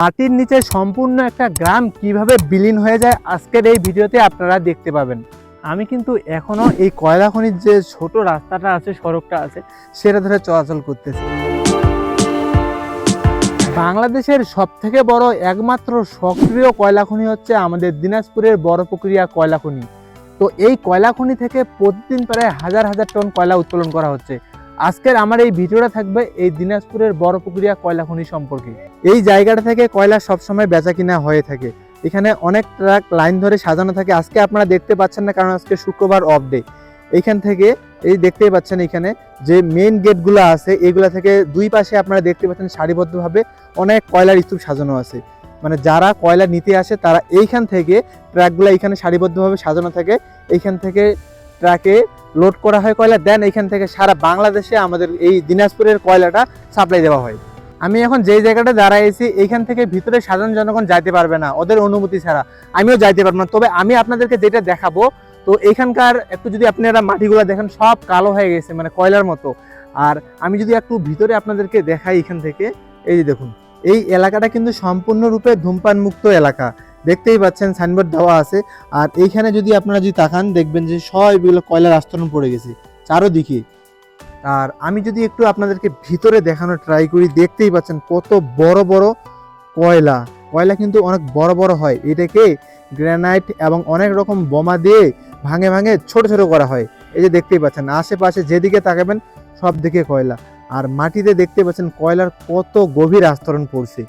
মাটির নিচে সম্পূর্ণ একটা গ্রাম কীভাবে বিলীন হয়ে যায় আজকের এই ভিডিওতে আপনারা দেখতে পাবেন। আমি কিন্তু এখনও এই কয়লা খনির যে ছোট রাস্তাটা আছে, সড়কটা আছে, সেটা ধরে চলাচল করতেছি। বাংলাদেশের সব থেকে বড় একমাত্র সক্রিয় কয়লা খনি হচ্ছে আমাদের দিনাজপুরের বড় প্রক্রিয়া কয়লা খনি। তো এই কয়লা খনি থেকে প্রতিদিন প্রায় হাজার হাজার টন কয়লা উত্তোলন করা হচ্ছে। আজকের আমার এই ভিডিওটা থাকবে এই দিনাজপুরের বড় প্রক্রিয়া কয়লা খনি সম্পর্কে। এই জায়গাটা থেকে কয়লা সবসময় বেচা কিনা হয়ে থাকে। এখানে অনেক ট্রাক লাইন ধরে সাজানো থাকে। আজকে আপনারা দেখতে পাচ্ছেন না, কারণ আজকে শুক্রবার অফ ডে এইখান থেকে এই দেখতেই পাচ্ছেন এখানে যে মেইন গেটগুলো আছে, এগুলা থেকে দুই পাশে আপনারা দেখতে পাচ্ছেন সারিবদ্ধভাবে অনেক কয়লার স্তূপ সাজানো আছে। মানে যারা কয়লা নিতে আসে, তারা এইখান থেকে ট্রাকগুলো এখানে সারিবদ্ধভাবে সাজানো থাকে। এইখান থেকে ট্রাকে লোড করা হয় কয়লা দেন এখান থেকে সারা বাংলাদেশে আমাদের এই দিনাজপুরের কয়লাটা সাপ্লাই দেওয়া হয়। আমি এখন যেই জায়গাটা দাঁড়াইছি, এইখান থেকে ভিতরে সাধারণ জনগণ যাইতে পারবে না, ওদের অনুমতি ছাড়া। আমিও যাইতে পারব না, তবে আমি আপনাদেরকে যেটা দেখাবো, তো এখানকার একটু যদি আপনারা মাটিগুলো দেখেন, সব কালো হয়ে গেছে মানে কয়লার মতো। আর আমি যদি একটু ভিতরে আপনাদেরকে দেখাই এখান থেকে, এই যে দেখুন, এই এলাকাটা কিন্তু সম্পূর্ণরূপে ধূমপান মুক্ত এলাকা। দেখতেই পাচ্ছেন সাইনবোর্ড দেওয়া আছে। আর এইখানে যদি আপনারা যদি তাকান, দেখবেন যে সবগুলো কয়লার আস্তরণ পড়ে গেছে, চারোদিকে। আর আমি যদি একটু আপনাদেরকে ভিতরে দেখানোর ট্রাই করি, দেখতেই পাচ্ছেন কত বড় বড় কয়লা। কয়লা কিন্তু অনেক বড় বড় হয়। এটাকে গ্রানাইট এবং অনেক রকম বোমা দিয়ে ভাঙে ভাঙে ছোট ছোট করা হয়। এই যে দেখতেই পাচ্ছেন, আশেপাশে যেদিকে তাকাবেন সব দিকে কয়লা। আর মাটিতে দেখতে পাচ্ছেন কয়লার কত গভীর আস্তরণ পড়ছে।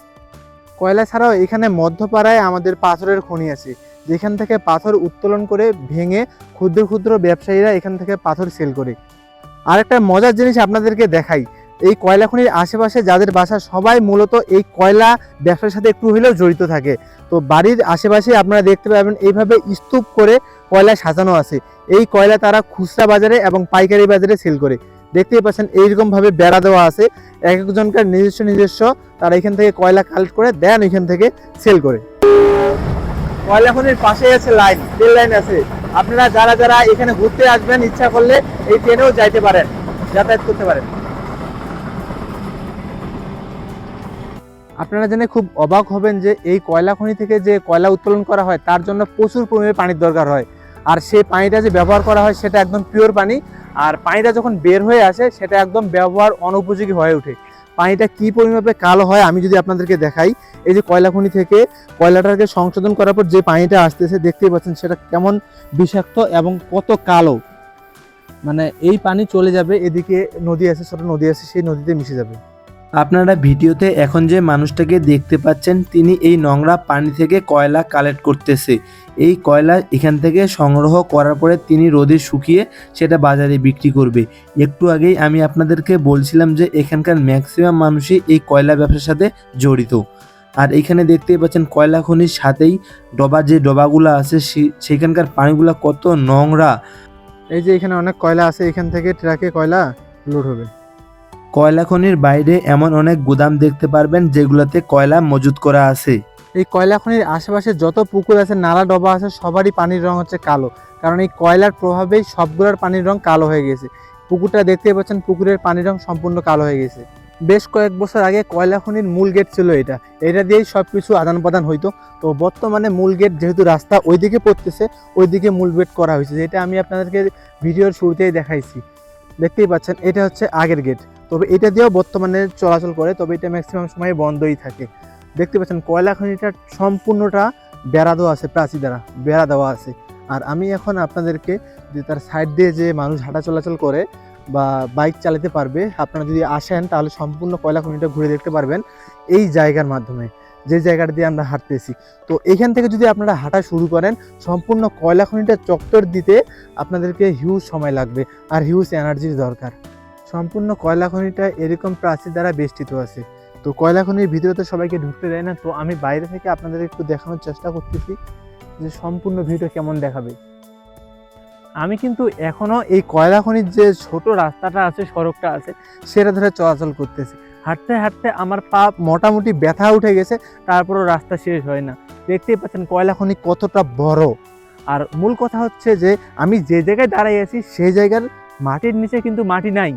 কয়লা ছাড়াও এখানে মধ্যপাড়ায় আমাদের পাথরের খনি আছে। যেখান থেকে পাথর উত্তোলন করে ভেঙে ক্ষুদ্র ক্ষুদ্র ব্যবসায়ীরা এখান থেকে পাথর সেল করে। আর একটা মজার জিনিস আপনাদেরকে দেখাই, এই কয়লা খনির আশেপাশে যাদের বাসা, সবাই মূলত এই কয়লা ব্যবসার সাথে একটু হলেও জড়িত থাকে। তো বাড়ির আশেপাশে আপনারা দেখতে পাবেন, এইভাবে স্তূপ করে কয়লা সাজানো আছে। এই কয়লা তারা খুচরা বাজারে এবং পাইকারি বাজারে সেল করে। দেখতেই পাচ্ছেন এইরকম ভাবে বেড়া দেওয়া আছে। এক একজনকার নিজস্ব নিজস্ব, তারা এখান থেকে কয়লা কালেক্ট করে দেন, এখান থেকে সেল করে। কয়লা খনির পাশে আছে লাইন রেল লাইন আছে। আপনারা যারা যারা এখানে ঘুরতে আসবেন, ইচ্ছা করলে এই ট্রেনেও যাইতে পারেন, যাতায়াত করতে পারেন। আপনারা জেনে খুব অবাক হবেন যে এই কয়লা খনি থেকে যে কয়লা উত্তোলন করা হয়, তার জন্য প্রচুর পরিমাণে পানির দরকার হয়। আর সেই পানিটা যে ব্যবহার করা হয়, সেটা একদম পিওর পানি। আর পানিটা যখন বের হয়ে আসে, সেটা একদম ব্যবহার অনুপযোগী হয়ে ওঠে। পানিটা কি পরিমাপে কালো হয় আমি যদি আপনাদেরকে দেখাই, এই যে কয়লা খনি থেকে কয়লাটাকে সংশোধন করার পর যে পানিটা আসতেছে, দেখতেই পাচ্ছেন সেটা কেমন বিষাক্ত এবং কত কালো। মানে এই পানি চলে যাবে এদিকে নদী আছে, ছোট নদী আছে, সেই নদীতে মিশে যাবে। আপনারা ভিডিওতে এখন যে মানুষটাকে দেখতে পাচ্ছেন, তিনি এই নোংরা পানি থেকে কয়লা কালেক্ট করতেছে। এই কয়লা এখান থেকে সংগ্রহ করার পরে তিনি রোদে শুকিয়ে সেটা বাজারে বিক্রি করবে। একটু আগেই আমি আপনাদেরকে বলছিলাম যে এখানকার ম্যাক্সিমাম মানুষই এই কয়লা ব্যবসার সাথে জড়িত। আর এখানে দেখতেই পাচ্ছেন কয়লা খনির সাথেই ডবা, যে ডবাগুলো আছে সেখানকার পানিগুলো কত নোংরা। এই যে এখানে অনেক কয়লা আছে, এখান থেকে ট্রাকে কয়লা লোড হবে। কয়লা খনির বাইরে এমন অনেক গুদাম দেখতে পারবেন যেগুলোতে কয়লা মজুত করা আছে। এই কয়লা খনির আশেপাশে যত পুকুর আছে, নালা ডবা আছে, সবারই পানির রং হচ্ছে কালো। কারণ এই কয়লার প্রভাবেই সবগুলোর পানির রং কালো হয়ে গেছে। পুকুরটা দেখতে পাচ্ছেন, পুকুরের পানির রং সম্পূর্ণ কালো হয়ে গেছে। বেশ কয়েক বছর আগে কয়লা খনির মূল গেট ছিল এটা। এটা দিয়েই সব কিছু আদান প্রদান হইতো। তো বর্তমানে মূল গেট যেহেতু রাস্তা ওইদিকে পড়তেছে, ওইদিকে মূল গেট করা হয়েছে। যেটা আমি আপনাদেরকে ভিডিওর শুরুতেই দেখাইছি। দেখতেই পাচ্ছেন, এটা হচ্ছে আগের গেট তবে এটা দিয়েও বর্তমানে চলাচল করে, তবে এটা ম্যাক্সিমাম সময় বন্ধই থাকে। দেখতে পাচ্ছেন, কয়লা খনিটা সম্পূর্ণটা বেড়া দেওয়া আছে, প্রাচীর দ্বারা বেড়া দেওয়া আছে। আর আমি এখন আপনাদেরকে যে তার সাইড দিয়ে যে মানুষ হাঁটা চলাচল করে বা বাইক চালাতে পারবে, আপনারা যদি আসেন, তাহলে সম্পূর্ণ কয়লা খনিটা ঘুরে দেখতে পারবেন এই জায়গার মাধ্যমে। যে জায়গাটা দিয়ে আমরা হাঁটতেছি। তো এখান থেকে যদি আপনারা হাঁটা শুরু করেন, সম্পূর্ণ কয়লা খনিটা চক্কর দিতে আপনাদেরকে হিউজ সময় লাগবে আর হিউজ এনার্জির দরকার। সম্পূর্ণ কয়লা খনিটা এরকম প্রাচীর দ্বারা বেষ্টিত আছে। তো কয়লা খনির ভিতরে তো সবাইকে ঢুকতে দেয় না, তো আমি বাইরে থেকে আপনাদের একটু দেখানোর চেষ্টা করতেছি যে সম্পূর্ণ ভিডিও কেমন দেখাবে। আমি কিন্তু এখনও এই কয়লা খনির যে ছোট রাস্তাটা আছে, সড়কটা আছে, সেটা ধরে চলাচল করতেছি। হাঁটতে হাঁটতে আমার পা মোটামুটি ব্যথা উঠে গেছে, তারপরও রাস্তা শেষ হয় না। দেখতেই পাচ্ছেন কয়লা খনি কতটা বড়। আর মূল কথা হচ্ছে যে, আমি যে জায়গায় দাঁড়াই আছি সেই জায়গার মাটির নিচে কিন্তু মাটি নাই।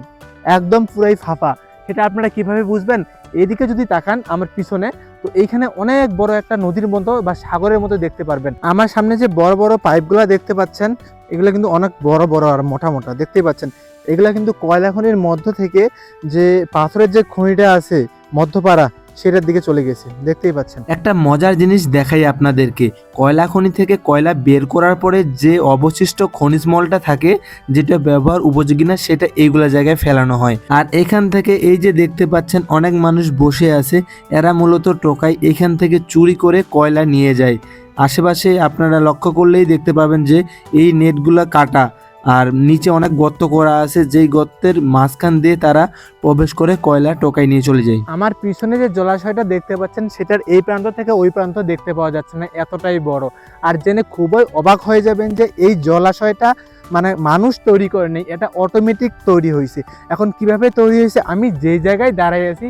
একদম পুরাই ফাঁপা। সেটা আপনারা কীভাবে বুঝবেন? এদিকে যদি তাকান আমার পিছনে, তো এইখানে অনেক বড় একটা নদীর মতো বা সাগরের মতো দেখতে পারবেন। আমার সামনে যে বড় বড় পাইপগুলো দেখতে পাচ্ছেন, এগুলো কিন্তু অনেক বড় বড় আর মোটা মোটা, দেখতেই পাচ্ছেন। এগুলা কিন্তু কয়লা খনির মধ্য থেকে যে পাথরের যে খনিটা আছে, মধ্যপাড়া, সেটার দিকে চলে গেছে। দেখতেই পাচ্ছেন। একটা মজার জিনিস দেখাই আপনাদেরকে। কয়লা খনি থেকে কয়লা বের করার পরে যে অবশিষ্ট খনিজ মলটা থাকে, যেটা ব্যবহার উপযোগী না, সেটা এইগুলা জায়গায় ফেলানো হয়। আর এখান থেকে এই যে দেখতে পাচ্ছেন, অনেক মানুষ বসে আছে। এরা মূলত টোকাই এখান থেকে চুরি করে কয়লা নিয়ে যায়। আশেপাশে আপনারা লক্ষ্য করলেই দেখতে পাবেন যে, এই নেটগুলা কাটা। আর নিচে অনেক গর্ত করা আছে, যেই গর্তের মাঝখান দিয়ে তারা প্রবেশ করে কয়লা টোকাই নিয়ে চলে যায়। আমার পিছনে যে জলাশয়টা দেখতে পাচ্ছেন, সেটার এই প্রান্ত থেকে ওই প্রান্ত দেখতে পাওয়া যাচ্ছে না, এতটাই বড়। আর জেনে খুবই অবাক হয়ে যাবেন যে এই জলাশয়টা মানে মানুষ তৈরি করে নেই, এটা অটোমেটিক তৈরি হয়েছে। এখন কীভাবে তৈরি হয়েছে? আমি যে জায়গায় দাঁড়াই আছি,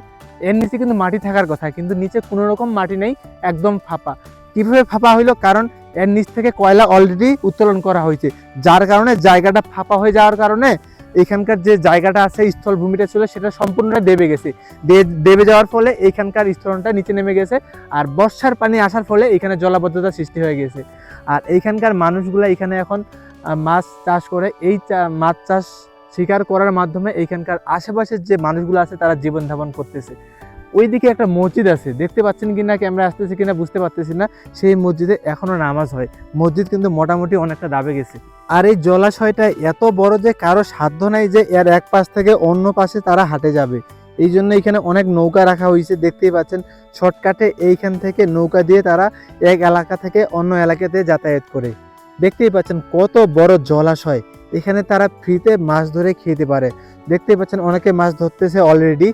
এর নিচে কিন্তু মাটি থাকার কথা, কিন্তু নিচে কোনো রকম মাটি নেই, একদম ফাঁপা। কীভাবে ফাঁপা হইল? কারণ এর নিচ থেকে কয়লা অলরেডি উত্তোলন করা হয়েছে। যার কারণে জায়গাটা ফাঁপা হয়ে যাওয়ার কারণে এখানকার যে জায়গাটা আছে, স্থলভূমিটা ছিল, সেটা সম্পূর্ণটা দেবে গেছে। দেবে যাওয়ার ফলে এখানকার স্থলনটা নিচে নেমে গেছে আর বর্ষার পানি আসার ফলে এখানে জলাবদ্ধতা সৃষ্টি হয়ে গেছে। আর এইখানকার মানুষগুলা এখানে এখন মাছ চাষ করে, এই মাছ চাষ শিকার করার মাধ্যমে এইখানকার আশেপাশের যে মানুষগুলো আছে, তারা জীবন জীবনযাপন করতেছে। ওইদিকে একটা মসজিদ আছে। দেখতে পাচ্ছেন কিনা, ক্যামেরা আসতেছে কিনা বুঝতে পারতেছি না। সেই মসজিদে এখনও নামাজ হয়। মসজিদ কিন্তু মোটামুটি অনেকটা দাবে গেছে। আর এই জলাশয়টা এত বড় যে কারও সাধ্য নাই যে এর এক পাশ থেকে অন্য পাশে তারা হাঁটে যাবে। এই জন্য এখানে অনেক নৌকা রাখা হয়েছে। দেখতেই পাচ্ছেন, শর্টকাটে এইখান থেকে নৌকা দিয়ে তারা এক এলাকা থেকে অন্য এলাকাতে যাতায়াত করে। দেখতেই পাচ্ছেন কত বড় জলাশয়। এখানে তারা ফ্রিতে মাছ ধরে খেতে পারে। দেখতে পাচ্ছেন অনেকে মাছ ধরতেছে অলরেডি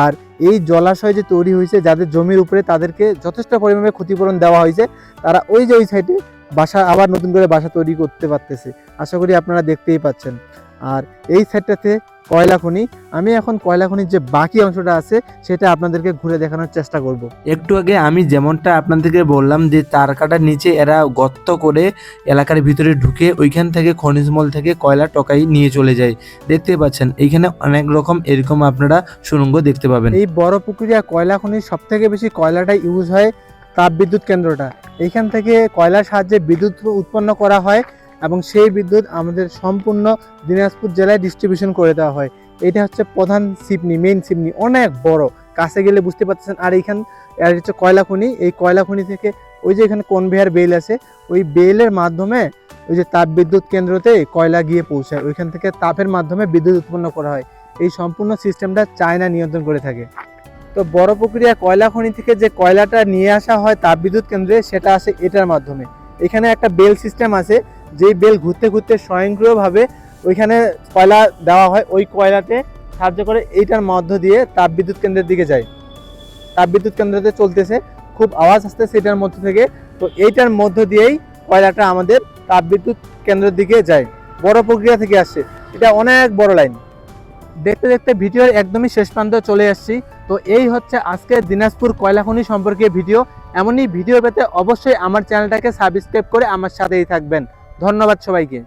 আর এই জলাশয় যে তৈরি হয়েছে, যাদের জমির উপরে তাদেরকে যথেষ্ট পরিমাণে ক্ষতিপূরণ দেওয়া হয়েছে, তারা ওই যে ওই সাইডে বাসা, আবার নতুন করে বাসা তৈরি করতে পারতেছে। আশা করি আপনারা দেখতেই পাচ্ছেন। আর এই সাইডটাতে কয়লা খনি। আমি এখন কয়লা খনির যে বাকি অংশটা আছে সেটা আপনাদেরকে ঘুরে দেখানোর চেষ্টা করব। একটু আগে আমি যেমনটা আপনাদেরকে বললাম যে তার কাটার নিচে এরা গর্ত করে এলাকার ভিতরে ঢুকে ওইখান থেকে খনিজ মল থেকে কয়লা টকাই নিয়ে চলে যায়। দেখতে পাচ্ছেন এইখানে অনেক রকম এরকম আপনারা সুরঙ্গ দেখতে পাবেন। এই বড় পুকুরিয়া কয়লা খনির সব থেকে বেশি কয়লাটা ইউজ হয় তাপবিদ্যুৎ কেন্দ্রটা। এইখান থেকে কয়লার সাহায্যে বিদ্যুৎ উৎপন্ন করা হয়। এবং সেই বিদ্যুৎ আমাদের সম্পূর্ণ দিনাজপুর জেলায় ডিস্ট্রিবিউশন করে দেওয়া হয়। এটা হচ্ছে প্রধান সিপনি মেইন সিপনি অনেক বড়। কাছে গেলে বুঝতে পারতেছেন, আর এইখান, আর হচ্ছে কয়লা খনি এই কয়লা খনি থেকে ওই যে এখানে কনভেয়ার বেল আছে, ওই বেলের মাধ্যমে ওই যে তাপ বিদ্যুৎ কেন্দ্রতে কয়লা গিয়ে পৌঁছায়। ওইখান থেকে তাপের মাধ্যমে বিদ্যুৎ উৎপন্ন করা হয়। এই সম্পূর্ণ সিস্টেমটা চায়না নিয়ন্ত্রণ করে থাকে। তো বড় প্রক্রিয়া কয়লা খনি থেকে যে কয়লাটা নিয়ে আসা হয় তাপবিদ্যুৎ কেন্দ্রে, সেটা আসে এটার মাধ্যমে। এখানে একটা বেল সিস্টেম আছে যেই বেল ঘুরতে ঘুরতে স্বয়ংক্রিয়ভাবে ওইখানে কয়লা দেওয়া হয়, ওই কয়লাতে সাহায্য করে। এইটার মধ্য দিয়ে তাপবিদ্যুৎ কেন্দ্রের দিকে যায়। তাপবিদ্যুৎ কেন্দ্রতে চলতেছে, খুব আওয়াজ আসতেছে এটার মধ্য থেকে। তো এইটার মধ্য দিয়েই কয়লাটা আমাদের তাপবিদ্যুৎ কেন্দ্রের দিকে যায়। বড় প্রক্রিয়া থেকে আসছে। এটা অনেক বড় লাইন। দেখতে দেখতে ভিডিওর একদমই শেষ প্রান্ত চলে আসছি। তো এই হচ্ছে আজকে দিনাজপুর কয়লা খনি সম্পর্কে ভিডিও। এমনই ভিডিও পেতে অবশ্যই আমার চ্যানেলটাকে সাবস্ক্রাইব করে আমার সাথেই থাকবেন। ধন্যবাদ সবাইকে।